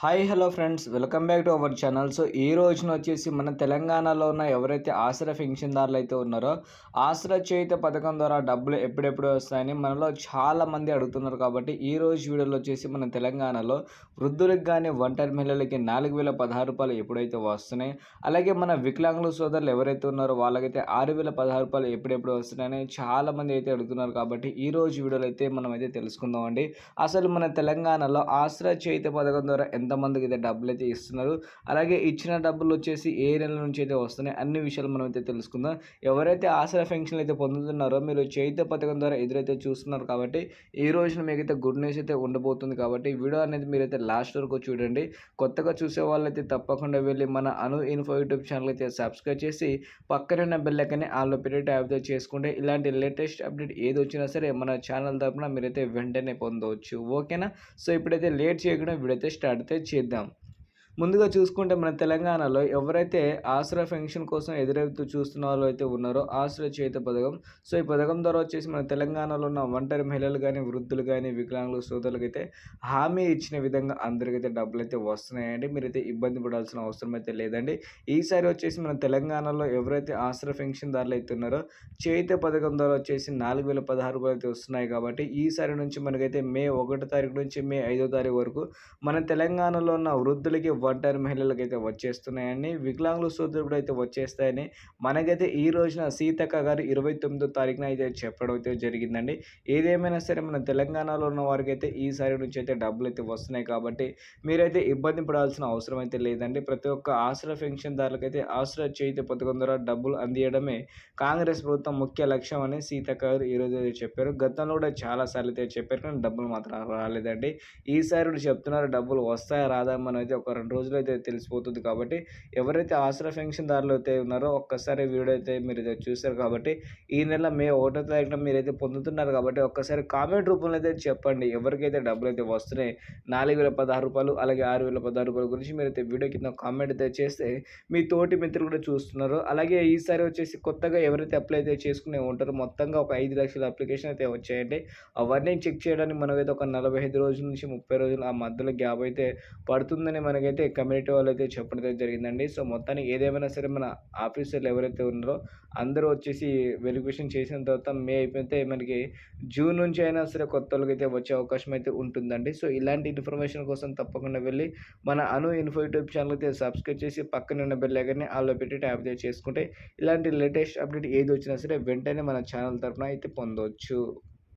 Hi hello friends. Welcome back to our channel. So ఈ రోజున వచ్చేసి మన తెలంగాణలో ఉన్న ఎవరైతే ఆసరా పెన్షన్దారులు అయితే ఉన్నారో ఆసరా చేయుత పథకం ద్వారా డబ్బులు ఎప్పుడెప్పుడు వస్తాయని మనలో చాలా మంది అడుగుతున్నారు కాబట్టి ఈ రోజు వీడియోలో వచ్చేసి మన తెలంగాణలో వృద్ధులకు కానీ ఒంటరి మహిళలకి నాలుగు వేల పదహారు రూపాయలు ఎప్పుడైతే వస్తున్నాయి అలాగే మన వికలాంగుల సోదరులు ఎవరైతే ఉన్నారో వాళ్ళకైతే ఆరు వేల పదహారు రూపాయలు ఎప్పుడెప్పుడు వస్తున్నాయని చాలా మంది అయితే అడుగుతున్నారు కాబట్టి ఈ రోజు వీడియోలో అయితే మనం అయితే తెలుసుకుందామండి. అసలు మన తెలంగాణలో ఆసరా చేయుత పథకం ద్వారా ఎంతమందికి అయితే డబ్బులు అయితే ఇస్తున్నారు. అలాగే ఇచ్చిన డబ్బులు వచ్చేసి ఏ నెల నుంచి అయితే వస్తున్నాయి అన్ని విషయాలు మనం అయితే తెలుసుకుందాం. ఎవరైతే ఆసరా పెన్షన్లు అయితే పొందుతున్నారో మీరు చైత్య పథకం ద్వారా ఎదురైతే చూస్తున్నారు కాబట్టి ఈ రోజున మీకైతే గుడ్ న్యూస్ అయితే ఉండబోతుంది కాబట్టి వీడియో అనేది మీరైతే లాస్ట్ వరకు చూడండి. కొత్తగా చూసే వాళ్ళైతే తప్పకుండా వెళ్ళి మన అను ఇన్ఫో యూట్యూబ్ ఛానల్ అయితే సబ్స్క్రైబ్ చేసి పక్కన బెల్ ఐకన్ ఆల్లో పెట్టి ట్యాప్ చేసుకుంటే ఇలాంటి లేటెస్ట్ అప్డేట్ ఏది వచ్చినా సరే మన ఛానల్ తరపున మీరైతే వెంటనే పొందవచ్చు. ఓకేనా? సో ఇప్పుడైతే లేట్ చేయకుండా వీడైతే స్టార్ట్ అయితే చేద్దాం ముందుగా చూసుకుంటే మన తెలంగాణలో ఎవరైతే ఆశ్రయ పెన్షన్ కోసం ఎదురైతూ చూస్తున్న వాళ్ళు అయితే ఉన్నారో ఆశ్రయ చేత పథకం. సో ఈ పథకం ద్వారా వచ్చేసి మన తెలంగాణలో ఉన్న ఒంటరి మహిళలు కానీ వృద్ధులు కానీ వికలాంగులు శ్రోతలకు అయితే హామీ ఇచ్చిన విధంగా అందరికైతే డబ్బులు అయితే వస్తున్నాయండి. మీరైతే ఇబ్బంది పడాల్సిన అవసరం అయితే లేదండి. ఈసారి వచ్చేసి మన తెలంగాణలో ఎవరైతే ఆశ్రయ పెన్షన్ దారులు అయితే ఉన్నారో చేత పథకం ద్వారా వచ్చేసి నాలుగు వేల పదహారు రూపాయలు అయితే వస్తున్నాయి కాబట్టి ఈసారి నుంచి మనకైతే మే ఒకటో తారీఖు నుంచి మే ఐదో తారీఖు వరకు మన తెలంగాణలో ఉన్న వృద్ధులకి ఒంటరి మహిళలకు అయితే వచ్చేస్తున్నాయని వికలాంగుల సోదరులు కూడా అయితే వచ్చేస్తాయని మనకైతే ఈ రోజున సీతక్క గారు ఇరవై తొమ్మిదో తారీఖున అయితే చెప్పడం అయితే జరిగిందండి. ఏదేమైనా సరే మన తెలంగాణలో ఉన్న వారికి అయితే ఈసారి నుంచి అయితే డబ్బులు అయితే వస్తున్నాయి కాబట్టి మీరైతే ఇబ్బంది పడాల్సిన అవసరం అయితే లేదండి. ప్రతి ఒక్క ఆశ్రయ పెన్షన్దారులకైతే ఆశ్రయ చేతి పథకం ద్వారా డబ్బులు అందియడమే కాంగ్రెస్ ప్రభుత్వం ముఖ్య లక్ష్యం అని సీతక్క గారు ఈరోజు అయితే చెప్పారు. గతంలో కూడా చాలాసార్లు అయితే చెప్పారు కానీ డబ్బులు మాత్రం రాలేదండి. ఈసారి చెప్తున్నారు డబ్బులు వస్తాయా రాదా? మనం అయితే ఒక రెండు రోజులు అయితే తెలిసిపోతుంది కాబట్టి ఎవరైతే ఆసరా పెన్షన్దారులు అయితే ఉన్నారో ఒక్కసారి వీడియో అయితే మీరు అయితే చూస్తారు కాబట్టి ఈ నెల మే ఒకటో తారీఖున మీరైతే పొందుతున్నారు కాబట్టి ఒక్కసారి కామెంట్ రూపంలో అయితే చెప్పండి. ఎవరికైతే డబ్బులు అయితే వస్తున్నాయి నాలుగు వేల పదహారు రూపాయలు అలాగే ఆరు వేల పదహారు రూపాయల గురించి మీరైతే వీడియో కింద కామెంట్ అయితే చేస్తే మీ తోటి మిత్రులు కూడా చూస్తున్నారు. అలాగే ఈసారి వచ్చేసి కొత్తగా ఎవరైతే అప్లై అయితే చేసుకునే ఉంటారో మొత్తంగా ఒక ఐదు లక్షల అప్లికేషన్ అయితే వచ్చాయండి. అవన్నీ చెక్ చేయడానికి మనకైతే ఒక నలభై ఐదు రోజుల నుంచి ముప్పై రోజులు ఆ మధ్యలో గ్యాప్ అయితే పడుతుందని మనకైతే అయితే కమ్యూనిటీ వాళ్ళు అయితే చెప్పడం అయితే జరిగిందండి. సో మొత్తానికి ఏదేమైనా సరే మన ఆఫీసర్లు ఎవరైతే ఉన్నారో అందరూ వచ్చేసి వెరిఫికేషన్ చేసిన తర్వాత మే అయిపోతే మనకి జూన్ నుంచి అయినా సరే కొత్త వాళ్ళకి అయితే వచ్చే అవకాశం అయితే ఉంటుందండి. సో ఇలాంటి ఇన్ఫర్మేషన్ కోసం తప్పకుండా వెళ్ళి మన అను ఇన్ఫో యూట్యూబ్ ఛానల్ అయితే సబ్స్క్రైబ్ చేసి పక్కన ఉన్న బెల్ ఐకన్ని ఆలో పెట్టి ట్యాప్ చేసుకుంటే ఇలాంటి లేటెస్ట్ అప్డేట్ ఏది వచ్చినా సరే వెంటనే మన ఛానల్ తరఫున అయితే పొందవచ్చు